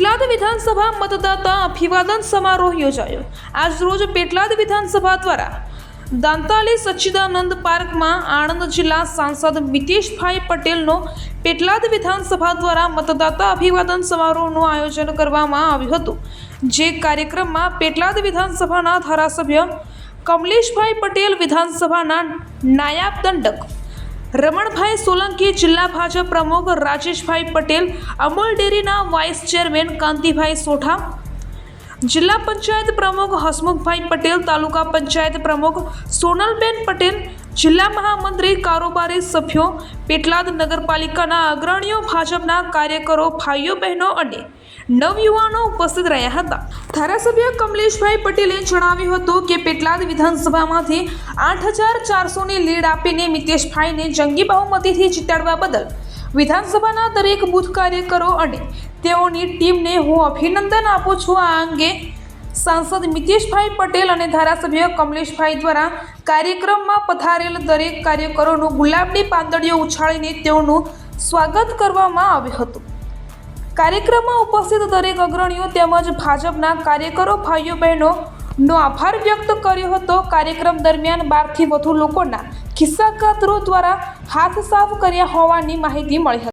વિધાનસભા મતદાતા અભિવાદન સમારોહ યોજાયો. આજ રોજ પેટલાદ વિધાનસભા દ્વારા દાંતાલી સચ્ચિદાનંદ પાર્કમાં આણંદ જિલ્લા સાંસદ મિતેશભાઈ પટેલનો પેટલાદ વિધાનસભા દ્વારા મતદાતા અભિવાદન સમારોહનું આયોજન કરવામાં આવ્યું હતું. જે કાર્યક્રમમાં પેટલાદ વિધાનસભાના ધારાસભ્ય કમલેશભાઈ પટેલ વિધાનસભાના નાયબ દંડક રમણભાઈ સોલંકી જિલ્લા ભાજપ પ્રમુખ રાજેશભાઈ પટેલ, અમૂલ ડેરીના વાઇસ ચેરમેન કાંતિભાઈ સોઠા જિલ્લા પંચાયત પ્રમુખ હસમુખભાઈ પટેલ, તાલુકા પંચાયત પ્રમુખ સોનલબેન પટેલ જિલ્લા મહામંત્રી કારોબારી સભ્યો, પેટલાદ નગરપાલિકાના અગ્રણીઓ, ભાજપના કાર્યકરો, ભાઈઓ, બહેનો અને નવયુવાનો ઉપસ્થિત રહ્યા હતા. ધારાસભ્ય કમલેશભાઈ પટેલે જણાવ્યું હતું કે પેટલાદ વિધાનસભામાંથી આઠ હજાર ચારસોની લીડ આપીને મિતેશભાઈને જંગી બહુમતીથી જીતાડવા બદલ વિધાનસભાના દરેક બૂથ કાર્યકરો અને તેઓની ટીમને હું અભિનંદન આપું છું. આ અંગે સાંસદ મિતેશભાઈ પટેલ અને ધારાસભ્ય કમલેશભાઈ દ્વારા કાર્યક્રમમાં પથારેલ દરેક કાર્યકરોનું ગુલાબની પાંદડીઓ ઉછાળીને તેઓનું સ્વાગત કરવામાં આવ્યું હતું. કાર્યક્રમમાં ઉપસ્થિત દરેક અગ્રણીઓ તેમજ ભાજપના કાર્યકરો, ભાઈઓ બહેનો નો આભાર વ્યક્ત કર્યો હતો. કાર્યક્રમ દરમિયાન બારથી વધુ લોકોના ખિસ્સા કાતરો દ્વારા હાથ સાફ કર્યા હોવાની માહિતી મળી હતી.